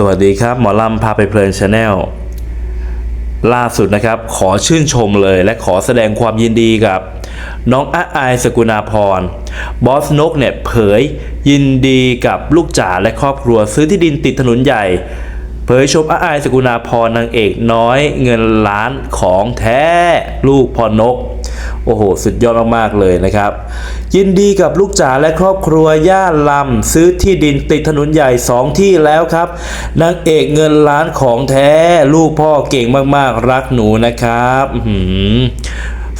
สวัสดีครับ หมอลำพาไปเพลินชาแนลล่าสุดนะครับ ขอชื่นชมเลยและขอแสดงความยินดีกับ น้องอาอายสกุณาพรบอสนกเนี่ยเผยยินดีกับลูกจ๋าและครอบครัวซื้อที่ดินติดถนนใหญ่ เผยชมอาอายสกุณาพรนางเอกน้อยเงินล้านของแท้ลูกพอนก โอ้โห สุดยอดมากๆเลยนะครับ ยินดีกับลูกจ๋าและครอบครัวย่าลำซื้อที่ดินติดถนนใหญ่สองที่แล้วครับนางเอกเงินล้านของแท้ลูกพ่อเก่งมากๆ รักหนูนะครับหือ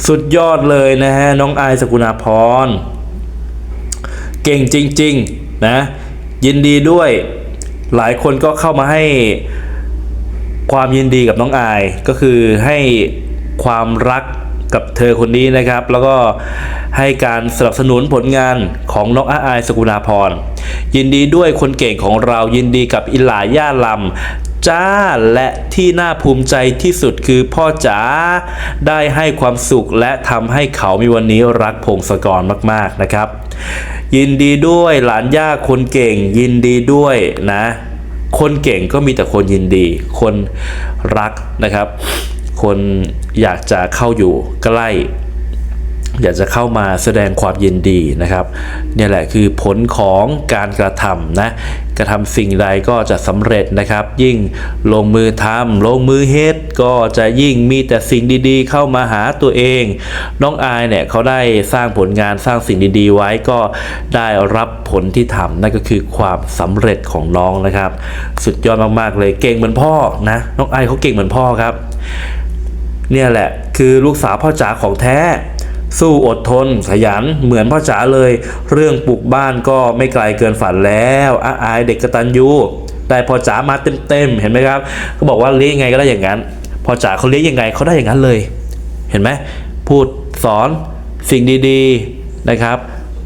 สุดยอดเลยนะฮะน้องอายสกุณาพร เก่งจริง ๆ นะ ยินดีด้วย หลายคนก็เข้ามาให้ความยินดีกับน้องอายก็คือให้ความรัก กับเธอคนนี้นะครับ แล้วก็ให้การสนับสนุนผลงานของน้องอาอายสกุณาพร ยินดีด้วยคนเก่งของเรายินดีกับอิหลาย่าลำจ้าและที่น่าภูมิใจที่สุดคือพ่อจ๋าได้ให้ความสุขและทำให้เขามีวันนี้รักพงศกรมากๆนะครับ ยินดีด้วยหลานย่าคนเก่ง ยินดีด้วยนะ คนเก่งก็มีแต่คนยินดี คนรักนะครับ คนอยากจะเข้าอยู่ใกล้ อยากจะเข้ามาแสดงความยินดีนะครับเนี่ยแหละคือผลของการกระทำนะกระทำสิ่งใดก็จะสำเร็จนะครับ ยิ่งลงมือทำลงมือเฮ็ดก็จะยิ่งมีแต่สิ่งดีๆ เข้ามาหาตัวเอง น้องอายเนี่ยเขาได้สร้างผลงานสร้างสิ่งดีๆ ไว้ก็ได้รับผลที่ทำนั่นก็คือความสำเร็จของน้องนะครับ สุดยอดมากๆเลยเก่งเหมือนพ่อนะน้องอายเขาเก่งเหมือนพ่อครับ เนี่ยแหละคือลูกสาวพ่อจ๋าของแท้ สู้อดทนขยันเหมือนพ่อจ๋าเลย เรื่องปลูกบ้านก็ไม่ไกลเกินฝันแล้วอาอายเด็กกตัญญูแต่พ่อจ๋ามาเต็มๆเห็นไหมครับก็บอกว่าเลี้ยงยังไงก็ได้อย่างนั้นพ่อจ๋าเขาเลี้ยงยังไงเขาได้อย่างนั้นเลย เห็นไหมพูดสอนสิ่งดีๆนะครับ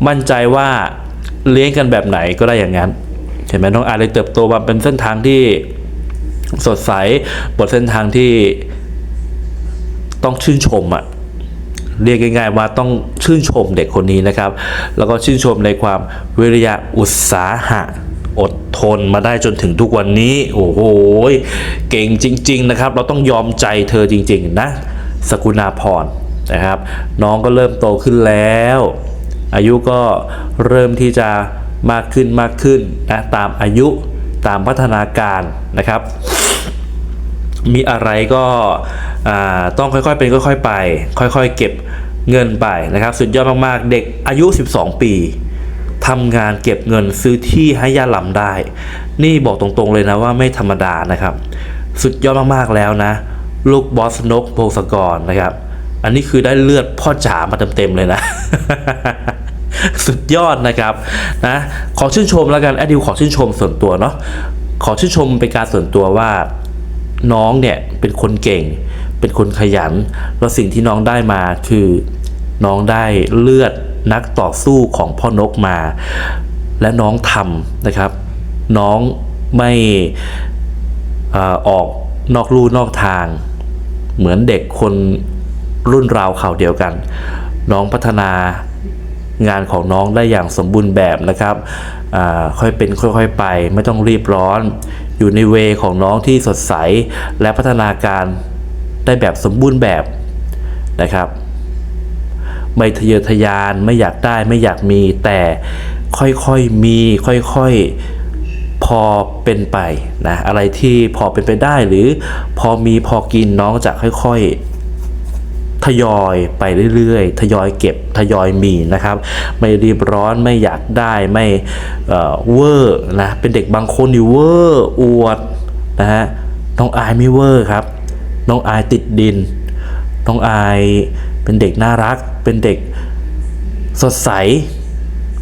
มั่นใจว่าเลี้ยงกันแบบไหนก็ได้อย่างนั้น เห็นไหมน้องอายเลยเติบโตมาเป็นเส้นทางที่สดใสบนเส้นทางที่ ต้องชื่นชมอะเรียกง่ายๆว่าต้องชื่นชมเด็กคนนี้นะครับ แล้วก็ชื่นชมในความวิริยะอุตสาหะอดทนมาได้จนถึงทุกวันนี้ โอ้โหเก่งจริง ๆ นะครับ เราต้องยอมใจเธอจริง ๆ นะ สกุณาพรนะครับ น้องก็เริ่มโตขึ้นแล้ว อายุก็เริ่มที่จะมากขึ้นมากขึ้นนะตามอายุตามพัฒนาการนะครับ มีอะไรก็ต้องค่อยๆเป็นค่อยๆไป ค่อยๆ เก็บเงินไปนะครับ สุดยอดมากๆ เด็กอายุ 12 ปีทำงานเก็บเงินซื้อที่ให้ย่าลำได้ นี่บอกตรงๆเลยนะว่าไม่ธรรมดานะครับ สุดยอดมากๆแล้วนะ ลูกบอสนกพงศกรนะครับ อันนี้คือได้เลือดพ่อจ๋ามาเต็มๆเลยนะสุดยอดนะครับนะขอชื่นชมแล้วกันแอดดิวขอชื่นชมส่วนตัวเนาะขอชื่นชมเป็นการส่วนตัวว่า น้องเนี่ยเป็นคนเก่ง เป็นคนขยัน แล้วสิ่งที่น้องได้มาคือน้องได้เลือดนักต่อสู้ของพ่อนกมา และน้องทำนะครับ น้องไม่อออกนอกลู่นอกทาง เหมือนเด็กคนรุ่นราวข่าวเดียวกัน น้องพัฒนางานของน้องได้อย่างสมบูรณ์แบบนะครับค่อยเป็นค่อย ๆ ไป ไม่ต้องรีบร้อน อยู่ในเวของน้องที่สดใสและพัฒนาการได้แบบสมบูรณ์แบบนะครับ ไม่ทะเยอทะยานไม่อยากได้ไม่อยากมีแต่ค่อยๆมีค่อยๆพอเป็นไปนะอะไรที่พอเป็นไปได้หรือพอมีพอกินน้องจะค่อยๆ ทยอยไปเรื่อยๆ ทยอยเก็บทยอยมีนะครับ ไม่รีบร้อนไม่อยากได้ไม่เออเวอร์นะเป็นเด็กบางคนนี่เวอร์อวดนะฮะน้องอายไม่เวอร์ครับ น้องอายติดดิน น้องอายเป็นเด็กน่ารัก เป็นเด็กสดใส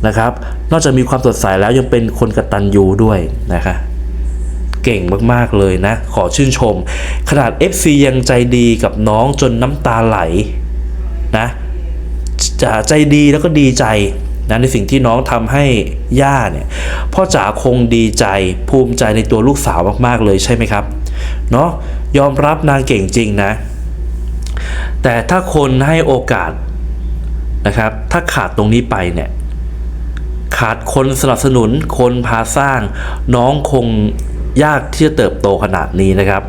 นะครับ นอกจากมีความสดใสแล้วยังเป็นคนกระตัญญูด้วยนะคะ เก่งมากๆเลยนะ ขอชื่นชม ขนาด FC ยังใจดีกับน้องจนน้ำตาไหลนะจะใจดีแล้วก็ดีใจนะในสิ่งที่น้องทำให้ย่าเนี่ยพ่อจ๋าคงดีใจภูมิใจในตัวลูกสาวมากๆเลยใช่ไหมครับเนาะยอมรับนางเก่งจริงนะ แต่ถ้าคนให้โอกาสนะครับ ถ้าขาดตรงนี้ไปเนี่ยขาดคนสนับสนุนคนพาสร้าง น้องคง ยากที่จะเติบโตขนาดนี้นะครับ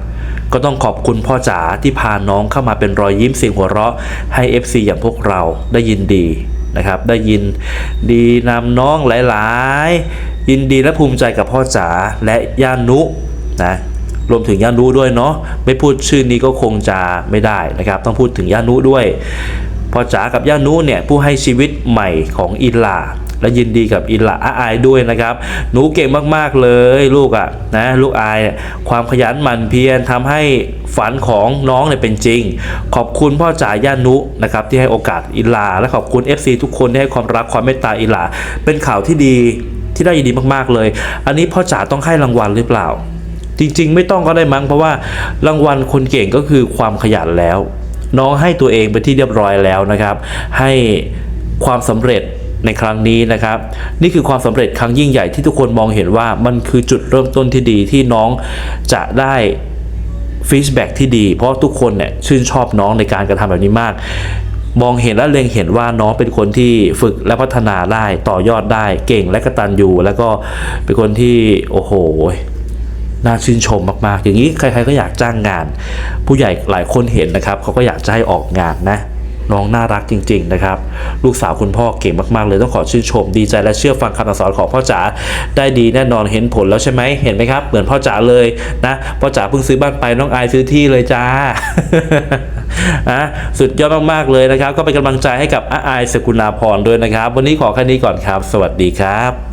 ก็ต้องขอบคุณพ่อจ๋าที่พาน้องเข้ามาเป็นรอยยิ้มเสียงหัวเราะให้ FC อย่างพวกเราได้ยินดีนะครับ ได้ยินดีนำน้องหลายๆ ยินดีและภูมิใจกับพ่อจ๋าและย่านุนะรวมถึงย่านุด้วยเนาะไม่พูดชื่อนี้ก็คงจะไม่ได้นะครับ ต้องพูดถึงย่านุด้วยพ่อจ๋ากับย่านุเนี่ยผู้ให้ชีวิตใหม่ของอิลา และยินดีกับอิลาอาอายด้วยนะครับ หนูเก่งมากๆเลยลูกอะ่ะนะลูกอายอะความขยันหมั่นเพียรทำให้ฝันของน้องเนี่ยเป็นจริง ขอบคุณพ่อจ๋าย่านุนะครับที่ให้โอกาสอิลา และขอบคุณ FC ทุกคนที่ให้ความรักความเมตตาอิลา เป็นข่าวที่ดีที่ได้ยินดีมากๆเลย อันนี้พ่อจ๋าต้องให้รางวัลหรือเปล่า จริงๆ ไม่ต้องก็ได้มั้งเพราะว่ารางวัลคนเก่งก็คือความขยันแล้ว น้องให้ตัวเองไปที่เรียบร้อยแล้วนะครับ ให้ความสำเร็จ ในครั้งนี้นะครับ นี่คือความสำเร็จครั้งยิ่งใหญ่ที่ทุกคนมองเห็นว่ามันคือจุดเริ่มต้นที่ดีที่น้องจะได้ฟีดแบ็กที่ดี เพราะทุกคนเนี่ยชื่นชอบน้องในการกระทำแบบนี้มาก มองเห็นและเล็งเห็นว่าน้องเป็นคนที่ฝึกและพัฒนาได้ต่อยอดได้เก่งและกระตันยูแล้วก็เป็นคนที่โอ้โหน่าชื่นชมมากๆ อย่างนี้ใครๆก็อยากจ้างงาน ผู้ใหญ่หลายคนเห็นนะครับเขาก็อยากจะให้ออกงานนะ น้องน่ารักจริง ๆ นะครับ ลูกสาวคุณพ่อเก่งมาก ๆ เลยต้องขอชื่นชม ดีใจและเชื่อฟังคำสอนของพ่อจ๋าได้ดีแน่นอนเห็นผลแล้วใช่ไหมเห็นไหมครับ เหมือนพ่อจ๋าเลยนะพ่อจ๋าเพิ่งซื้อบ้านไปน้องอายซื้อที่เลยจ้าอะสุดยอดมากๆเลยนะครับ ก็เป็นกำลังใจให้กับอาอายสกุณาพรด้วยนะครับ วันนี้ขอแค่นี้ก่อนครับ สวัสดีครับ